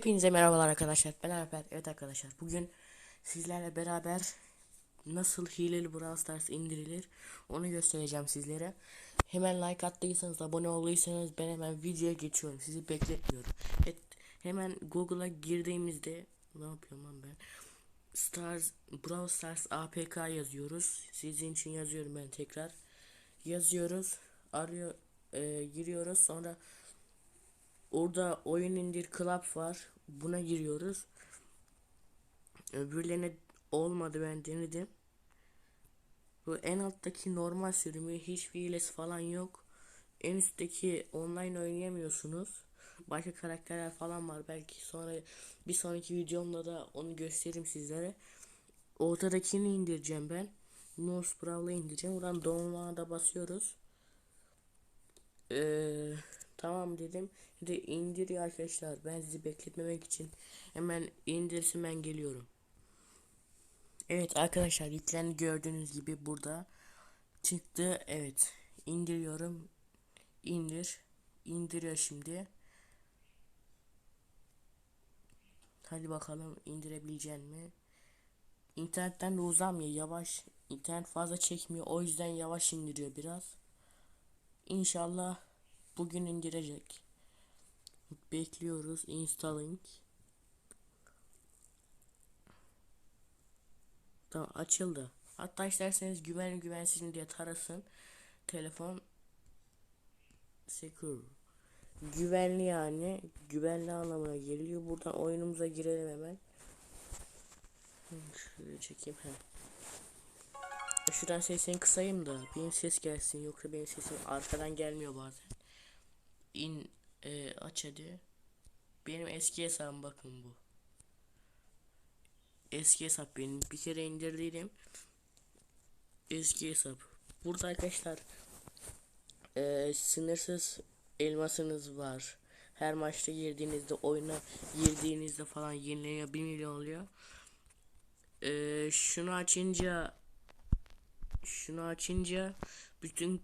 Hepinize merhabalar arkadaşlar. Ben Alper. Evet arkadaşlar. Bugün sizlerle beraber nasıl hileli Brawl Stars indirilir onu göstereceğim sizlere. Hemen like attıysanız, abone olduysanız ben hemen videoya geçiyorum. Sizi bekletmiyorum. Evet, hemen Google'a girdiğimizde ne yapıyorum lan ben? Stars Brawl Stars APK yazıyoruz. Sizin için yazıyorum ben tekrar. Yazıyoruz. Arıyor e, giriyoruz. Sonra Orada oyun indir club var. Buna giriyoruz. Öbürlerine olmadı ben denedim. Bu en alttaki normal sürümü hiçbir hilesi falan yok. En üstteki online oynayamıyorsunuz. Başka karakterler falan var. Belki sonra bir sonraki videomda da onu gösteririm sizlere. Ortadakini indireceğim ben. Nose Brawl'ı indireceğim. Buradan download'a basıyoruz. Eee Tamam dedim. De indiriyor arkadaşlar. Ben sizi bekletmemek için hemen indirsin ben geliyorum. Evet arkadaşlar yüklendi gördüğünüz gibi burada çıktı. Evet indiriyorum. İndir. indiriyor şimdi. Hadi bakalım indirebilecek mi? İnternetten de uzamıyor yavaş. İnternet fazla çekmiyor o yüzden yavaş indiriyor biraz. İnşallah bugün indirecek. Bekliyoruz installing. Tamam açıldı. Hatta isterseniz güvenli güvensiz mi diye tarasın. Telefon secure. Güvenli yani. Güvenli anlamına geliyor. Buradan oyunumuza girelim hemen. Şöyle çekeyim. He. Şuradan sesini kısayım da benim ses gelsin yoksa benim sesim arkadan gelmiyor bazen in e, aç hadi. Benim eski hesabım bakın bu. Eski hesap benim. Bir kere indirdiydim. Eski hesap. Burada arkadaşlar e, sınırsız elmasınız var. Her maçta girdiğinizde oyuna girdiğinizde falan yenileniyor 1 milyon oluyor. E, şunu açınca şunu açınca bütün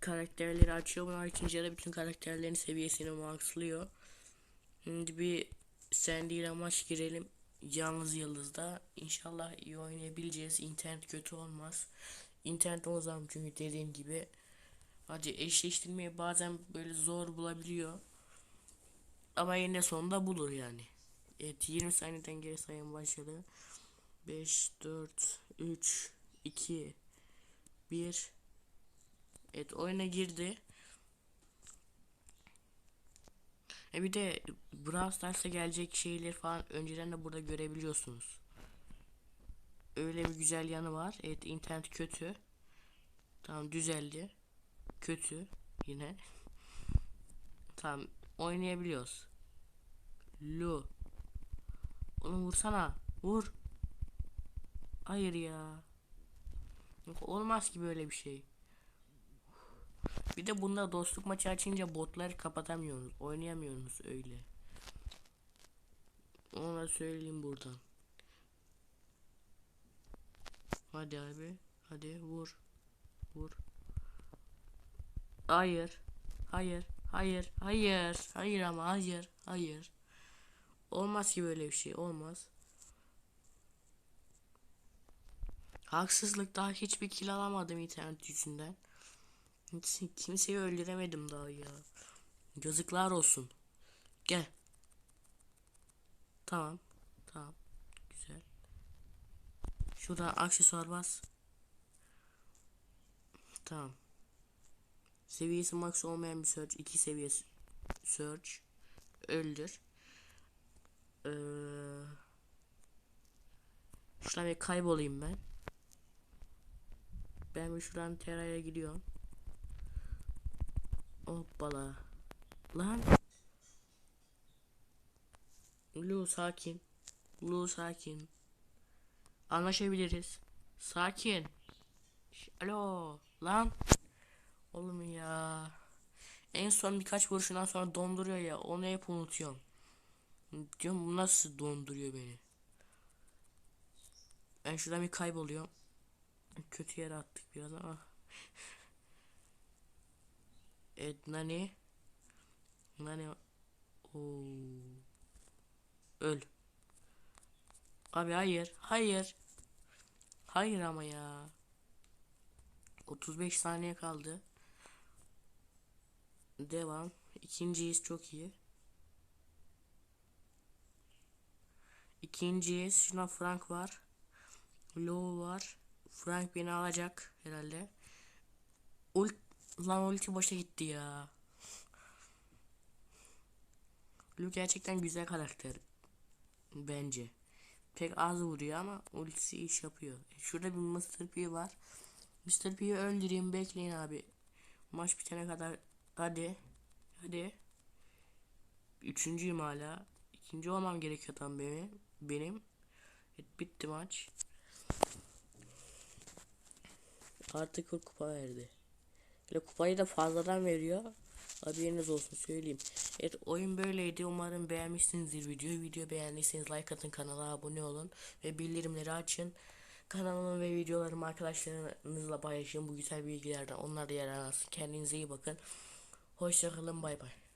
karakterleri açıyor. Bunu açınca da bütün karakterlerin seviyesini maxlıyor. Şimdi bir Sandy ile maç girelim. Yalnız yıldızda. İnşallah iyi oynayabileceğiz. İnternet kötü olmaz. İnternet o zaman çünkü dediğim gibi. Hadi eşleştirmeyi bazen böyle zor bulabiliyor. Ama yine sonunda bulur yani. Evet 20 saniyeden geri sayım başladı. 5, 4, 3, 2, 1 Evet oyuna girdi. E bir de Brawl Stars'a gelecek şeyler falan önceden de burada görebiliyorsunuz. Öyle bir güzel yanı var. Evet internet kötü. Tamam düzeldi. Kötü yine. tamam oynayabiliyoruz. Lu. Onu vursana. Vur. Hayır ya. Olmaz ki böyle bir şey. Bir de bunda dostluk maçı açınca botları kapatamıyoruz. Oynayamıyoruz öyle. Ona söyleyeyim buradan. Hadi abi. Hadi vur. Vur. Hayır. Hayır. Hayır. Hayır. Hayır ama hayır. Hayır. Olmaz ki böyle bir şey. Olmaz. Haksızlık daha hiçbir kill alamadım internet yüzünden. Kimseyi öldüremedim daha ya. Yazıklar olsun. Gel. Tamam. Tamam. Güzel. Şuradan aksesuar bas. Tamam. Seviyesi max olmayan bir search. iki seviyesi search. Öldür. Ee, şuradan bir kaybolayım ben. Ben bir şuradan teraya gidiyorum. Hoppala. Lan. Lu sakin. Lu sakin. Anlaşabiliriz. Sakin. Alo. Lan. Oğlum ya. En son birkaç vuruşundan sonra donduruyor ya. Onu hep unutuyorum. Diyorum bu nasıl donduruyor beni. Ben şuradan bir kayboluyorum. Kötü yere attık biraz ama. Evet nani? Nani? Oo. Öl. Abi hayır. Hayır. Hayır ama ya. 35 saniye kaldı. Devam. İkinciyiz çok iyi. İkinciyiz. Şuna Frank var. Low var. Frank beni alacak herhalde. Ult lan ulti boşa gitti ya. Lu gerçekten güzel karakter. Bence. Pek az vuruyor ama ultisi iş yapıyor. Şurada bir Mr. P var. Mr. P'yi öldüreyim bekleyin abi. Maç bitene kadar hadi. Hadi. Üçüncüyüm hala. İkinci olmam gerekiyor tam benim. Benim. Evet, bitti maç. Artık o kupa verdi. Böyle kupayı da fazladan veriyor. Haberiniz olsun söyleyeyim. Evet oyun böyleydi. Umarım beğenmişsinizdir videoyu. Video beğendiyseniz like atın kanala abone olun. Ve bildirimleri açın. Kanalımı ve videolarımı arkadaşlarınızla paylaşın. Bu güzel bilgilerden onlar da yararlansın. Kendinize iyi bakın. Hoşçakalın bay bay.